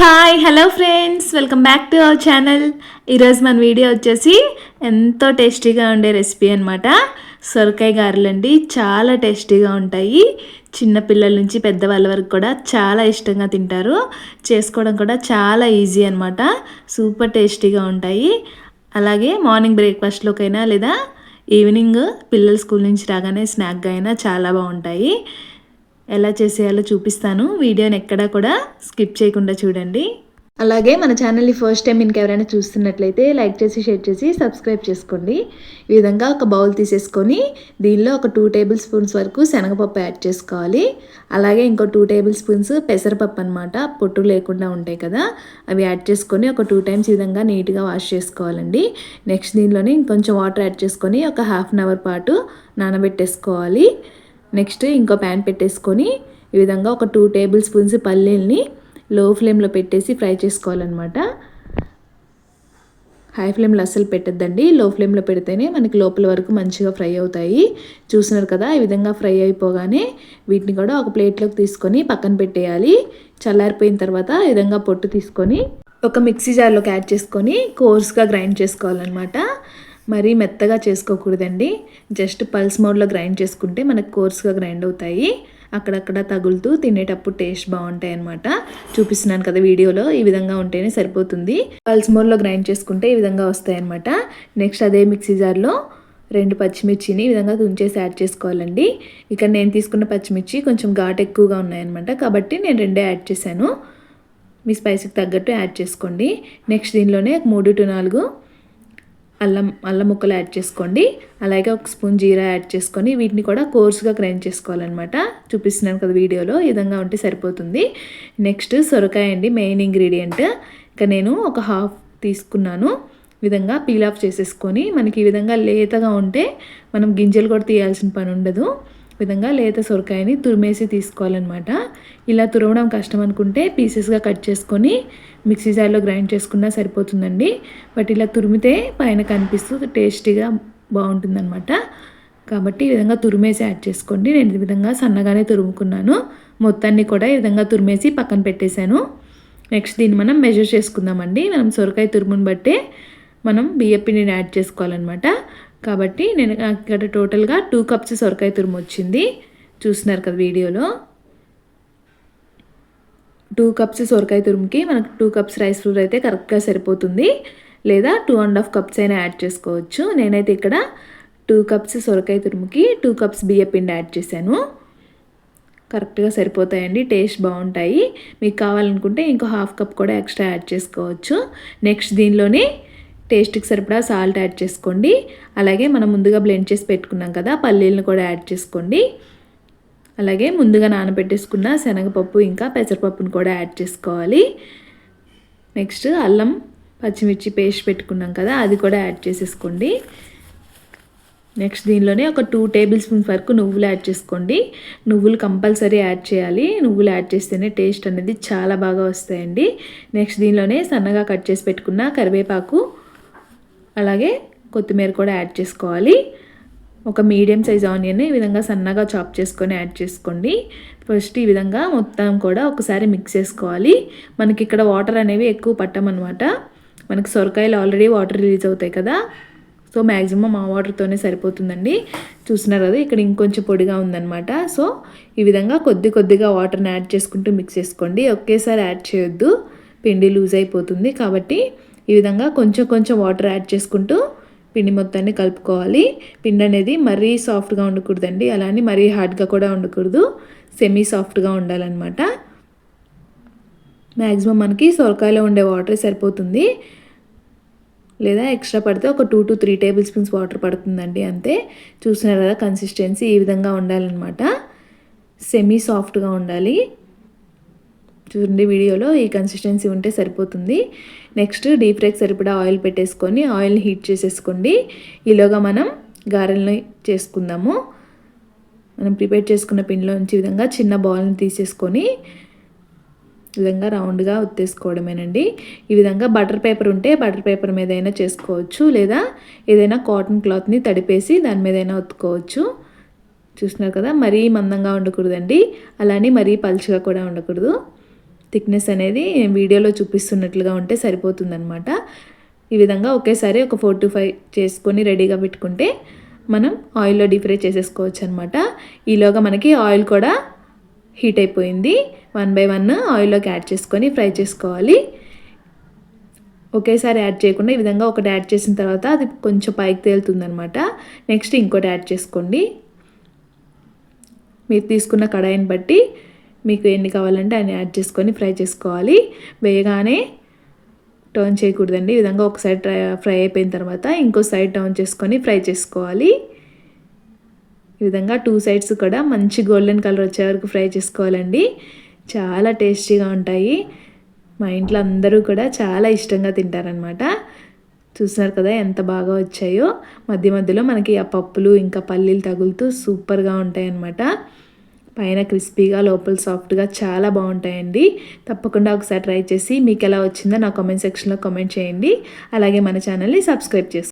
Hi hello friends welcome back to our channel ఈరోజు మన video వచ్చేసి ఎంతో టేస్టీగా ఉండే రెసిపీ అనమాట సొరకాయ గారెలండి చాలా టేస్టీగా ఉంటాయి. చిన్నపిల్లల నుంచి పెద్దవాళ్ళ వరకు కూడా చాలా ఇష్టంగా తింటారు. చేసుకోవడం కూడా చాలా ఈజీ అనమాట సూపర్ టేస్టీగా ఉంటాయి. అలాగే మార్నింగ్ బ్రేక్ఫాస్ట్లోకైనా లేదా ఈవినింగ్ పిల్లలు స్కూల్ నుంచి రాగానే స్నాక్గా అయినా చాలా బాగుంటాయి. ఎలా చేసేయాలో చూపిస్తాను. వీడియోని ఎక్కడా కూడా స్కిప్ చేయకుండా చూడండి. అలాగే మన ఛానల్ని ఫస్ట్ టైం ఇంకెవరైనా చూస్తున్నట్లయితే లైక్ చేసి షేర్ చేసి సబ్స్క్రైబ్ చేసుకోండి. ఈ విధంగా ఒక బౌల్ తీసేసుకొని దీనిలో ఒక టూ టేబుల్ స్పూన్స్ వరకు శనగపప్పు యాడ్ చేసుకోవాలి. అలాగే ఇంకో టూ టేబుల్ స్పూన్స్ పెసరపప్పు అనమాట పొట్టు లేకుండా ఉంటాయి కదా. అవి యాడ్ చేసుకొని ఒక టూ టైమ్స్ ఈ విధంగా నీట్గా వాష్ చేసుకోవాలండి. నెక్స్ట్ దీనిలోనే ఇంకొంచెం వాటర్ యాడ్ చేసుకొని ఒక హాఫ్ అన్ అవర్ పాటు నానబెట్టేసుకోవాలి. నెక్స్ట్ ఇంకో ప్యాన్ పెట్టేసుకొని ఈ విధంగా ఒక టూ టేబుల్ స్పూన్స్ పల్లీల్ని లో ఫ్లేమ్లో పెట్టేసి ఫ్రై చేసుకోవాలన్నమాట. హై ఫ్లేమ్లో అస్సలు పెట్టద్దండి. లో ఫ్లేమ్లో పెడితేనే మనకి లోపల వరకు మంచిగా ఫ్రై అవుతాయి. చూసినారు కదా ఈ విధంగా ఫ్రై అయిపోగానే వీటిని కూడా ఒక ప్లేట్లోకి తీసుకొని పక్కన పెట్టేయాలి. చల్లారిపోయిన తర్వాత ఈ విధంగా పొట్టు తీసుకొని ఒక మిక్సీ జార్లోకి యాడ్ చేసుకొని కోర్స్గా గ్రైండ్ చేసుకోవాలన్నమాట. మరీ మెత్తగా చేసుకోకూడదండి. జస్ట్ పల్స్ మోడ్లో గ్రైండ్ చేసుకుంటే మనకు కోర్స్గా గ్రైండ్ అవుతాయి. అక్కడక్కడ తగులుతూ తినేటప్పుడు టేస్ట్ బాగుంటాయి అనమాట చూపిస్తున్నాను కదా వీడియోలో ఈ విధంగా ఉంటేనే సరిపోతుంది. పల్స్ మోడ్లో గ్రైండ్ చేసుకుంటే ఈ విధంగా వస్తాయి అనమాట నెక్స్ట్ అదే మిక్సీ జార్లో రెండు పచ్చిమిర్చిని ఈ విధంగా తుంచేసి యాడ్ చేసుకోవాలండి. ఇక్కడ నేను తీసుకున్న పచ్చిమిర్చి కొంచెం ఘాట్ ఎక్కువగా ఉన్నాయన్నమాట కాబట్టి నేను రెండే యాడ్ చేశాను. మీ స్పైసీకి తగ్గట్టు యాడ్ చేసుకోండి. నెక్స్ట్ దీనిలోనే మూడు టు నాలుగు అల్లం అల్లం ముక్కలు యాడ్ చేసుకోండి. అలాగే ఒక స్పూన్ జీరా యాడ్ చేసుకొని వీటిని కూడా కోర్స్గా గ్రైండ్ చేసుకోవాలన్నమాట. చూపిస్తున్నాను కదా వీడియోలో ఈ విధంగా ఉంటే సరిపోతుంది. నెక్స్ట్ సొరకాయ అండి మెయిన్ ఇంగ్రీడియంట్. ఇంకా నేను ఒక హాఫ్ తీసుకున్నాను. విధంగా పీల్ ఆఫ్ చేసేసుకొని మనకి ఈ విధంగా లేతగా ఉంటే మనం గింజలు కూడా తీయాల్సిన పని ఉండదు. విధంగా లేత సొరకాయని తురిమేసి తీసుకోవాలన్నమాట. ఇలా తురవడం కష్టం అనుకుంటే పీసెస్గా కట్ చేసుకొని మిక్సీ జార్లో గ్రైండ్ చేసుకున్నా సరిపోతుందండి. బట్ ఇలా తురిమితే పైన కనిపిస్తూ టేస్టీగా బాగుంటుందన్నమాట. కాబట్టి ఈ విధంగా తురిమేసి యాడ్ చేసుకోండి. నేను ఈ విధంగా సన్నగానే తురుముకున్నాను. మొత్తాన్ని కూడా ఈ విధంగా తురిమేసి పక్కన పెట్టేశాను. నెక్స్ట్ దీన్ని మనం మెజర్ చేసుకుందామండి. మనం సొరకాయ తురుముని బట్టే మనం బియ్యపిండిని యాడ్ చేసుకోవాలన్నమాట. కాబట్టి నేను ఇక్కడ టోటల్గా టూ కప్స్ సొరకాయ తురుము వచ్చింది. చూస్తున్నారు కదా వీడియోలో. టూ కప్స్ సొరకాయ తురుముకి మనకు టూ కప్స్ రైస్ ఫ్లోర్ అయితే కరెక్ట్గా సరిపోతుంది. లేదా టూ అండ్ హాఫ్ కప్స్ అయినా యాడ్ చేసుకోవచ్చు. నేనైతే ఇక్కడ టూ కప్స్ సొరకాయ తురుముకి టూ కప్స్ బియ్య పిండి యాడ్ చేశాను. కరెక్ట్గా సరిపోతాయండి టేస్ట్ బాగుంటాయి. మీకు కావాలనుకుంటే ఇంకో హాఫ్ కప్ కూడా ఎక్స్ట్రా యాడ్ చేసుకోవచ్చు. నెక్స్ట్ దీనిలోనే టేస్ట్కి సరిపడా సాల్ట్ యాడ్ చేసుకోండి. అలాగే మనం ముందుగా బ్లెండ్ చేసి పెట్టుకున్నాం కదా పల్లీలను కూడా యాడ్ చేసుకోండి. అలాగే ముందుగా నానబెట్టేసుకున్న శనగపప్పు ఇంకా పెసరపప్పును కూడా యాడ్ చేసుకోవాలి. నెక్స్ట్ అల్లం పచ్చిమిర్చి పేస్ట్ పెట్టుకున్నాం కదా అది కూడా యాడ్ చేసేసుకోండి. నెక్స్ట్ దీనిలోనే ఒక టూ టేబుల్ స్పూన్స్ వరకు నువ్వులు యాడ్ చేసుకోండి. నువ్వులు కంపల్సరీ యాడ్ చేయాలి. నువ్వులు యాడ్ చేస్తేనే టేస్ట్ అనేది చాలా బాగా వస్తాయండి. నెక్స్ట్ దీనిలోనే సన్నగా కట్ చేసి పెట్టుకున్న కరివేపాకు అలాగే కొత్తిమీర కూడా యాడ్ చేసుకోవాలి. ఒక మీడియం సైజ్ ఆనియన్ ఈ విధంగా సన్నగా చాప్ చేసుకొని యాడ్ చేసుకోండి. ఫస్ట్ ఈ విధంగా మొత్తం కూడా ఒకసారి మిక్స్ చేసుకోవాలి. మనకి ఇక్కడ వాటర్ అనేవి ఎక్కువ పట్టమన్నమాట. మనకి సొరకాయలు ఆల్రెడీ వాటర్ రిలీజ్ అవుతాయి కదా. సో మ్యాక్సిమం ఆ వాటర్తోనే సరిపోతుందండి. చూస్తున్నారు కదా ఇక్కడ ఇంకొంచెం పొడిగా ఉందన్నమాట. సో ఈ విధంగా కొద్ది కొద్దిగా వాటర్ని యాడ్ చేసుకుంటూ మిక్స్ చేసుకోండి. ఒకేసారి యాడ్ చేయొద్దు. పిండి లూజ్ అయిపోతుంది కాబట్టి ఈ విధంగా కొంచెం కొంచెం వాటర్ యాడ్ చేసుకుంటూ పిండి మొత్తాన్ని కలుపుకోవాలి. పిండి అనేది మరీ సాఫ్ట్గా ఉండకూడదండి. అలానే మరీ హార్డ్గా కూడా ఉండకూడదు. సెమీ సాఫ్ట్గా ఉండాలన్నమాట. మ్యాక్సిమం మనకి సొరకాయలో ఉండే వాటర్ సరిపోతుంది. లేదా ఎక్స్ట్రా పడితే ఒక two to three tablespoons water పడుతుందండి అంతే. చూసినారు కదా కన్సిస్టెన్సీ ఈ విధంగా ఉండాలన్నమాట. సెమీ సాఫ్ట్గా ఉండాలి. చూడండి వీడియోలో ఈ కన్సిస్టెన్సీ ఉంటే సరిపోతుంది. నెక్స్ట్ డీప్ ఫ్రైకి సరిపడా ఆయిల్ పెట్టేసుకొని ఆయిల్ని హీట్ చేసేసుకోండి. ఈలోగా మనం గారెల్ని చేసుకుందాము. మనం ప్రిపేర్ చేసుకున్న పిండిలోంచి విధంగా చిన్న బాల్ని తీసేసుకొని విధంగా రౌండ్గా ఉత్తేసుకోవడమేనండి ఈ విధంగా బటర్ పేపర్ ఉంటే బటర్ పేపర్ మీద అయినా చేసుకోవచ్చు లేదా ఏదైనా కాటన్ క్లాత్ని తడిపేసి దాని మీద అయినా ఉత్తుకోవచ్చు చూస్తున్నారు కదా మరీ మందంగా ఉండకూడదండి. అలానే మరీ పలుచగా కూడా ఉండకూడదు. థిక్నెస్ అనేది వీడియోలో చూపిస్తున్నట్లుగా ఉంటే సరిపోతుందనమాట ఈ విధంగా ఒకేసారి ఒక ఫోర్ టు ఫైవ్ చేసుకొని రెడీగా పెట్టుకుంటే మనం ఆయిల్లో డీప్ ఫ్రై చేసేసుకోవచ్చు అనమాట ఈలోగా మనకి ఆయిల్ కూడా హీట్ అయిపోయింది. వన్ బై వన్ ఆయిల్లోకి యాడ్ చేసుకొని ఫ్రై చేసుకోవాలి. ఒకేసారి యాడ్ చేయకుండా ఈ విధంగా ఒకటి యాడ్ చేసిన తర్వాత అది కొంచెం పైకి తేలుతుందనమాట నెక్స్ట్ ఇంకోటి యాడ్ చేసుకోండి. మీరు తీసుకున్న కడాయిని బట్టి మీకు ఎన్ని కావాలంటే అన్ని యాడ్ చేసుకొని ఫ్రై చేసుకోవాలి. వేయగానే టర్న్ చేయకూడదండి. ఈ విధంగా ఒక సైడ్ ఫ్రై అయిపోయిన తర్వాత ఇంకో సైడ్ టర్న్ చేసుకొని ఫ్రై చేసుకోవాలి. ఈ విధంగా టూ సైడ్స్ కూడా మంచి గోల్డెన్ కలర్ వచ్చే వరకు ఫ్రై చేసుకోవాలండి. చాలా టేస్టీగా ఉంటాయి. మా ఇంట్లో అందరూ కూడా చాలా ఇష్టంగా తింటారనమాట చూస్తున్నారు కదా ఎంత బాగా వచ్చాయో. మధ్య మధ్యలో మనకి ఆ పప్పులు ఇంకా పల్లీలు తగులుతూ సూపర్గా ఉంటాయన్నమాట. పైన క్రిస్పీగా లోపల సాఫ్ట్గా చాలా బాగుంటాయండి. తప్పకుండా ఒకసారి ట్రై చేసి మీకు ఎలా వచ్చిందో నా కామెంట్ సెక్షన్లో కామెంట్ చేయండి. అలాగే మన ఛానల్ని సబ్స్క్రైబ్ చేసుకోండి.